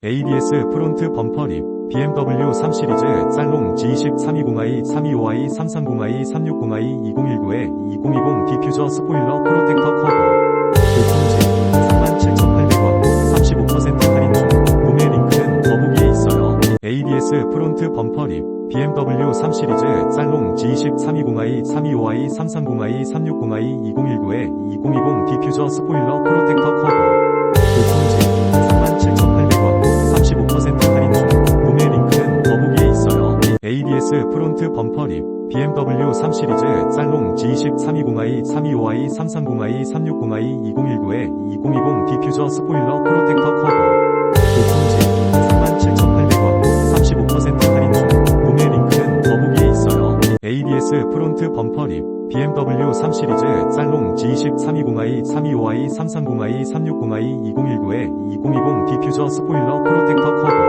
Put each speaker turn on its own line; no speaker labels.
ABS 프론트 범퍼 립, BMW 3 시리즈 살롱 G20 320i, 325i, 330i, 360i, 2019에 2020 디퓨저 스포일러 프로텍터 커버. 보통제 37,800원, 35% 할인 중. 구매 링크는 더보기에 있어요. ABS 프론트 범퍼 립, BMW 3 시리즈 살롱 G20 320i, 325i, 330i, 360i, 2019에 2020 디퓨저 스포일러 프로텍터 커버. ABS 프론트 범퍼 립, BMW 3 시리즈 살롱 G20 320i, 325i, 330i, 360i, 2019에 2020 디퓨저 스포일러 프로텍터 커버. 보통제 37,800원, 35% 할인 중. 구매 링크는 더보기에 있어요. ABS 프론트 범퍼 립, BMW 3 시리즈 살롱 G20 320i, 325i, 330i, 360i, 2019에 2020 디퓨저 스포일러 프로텍터 커버.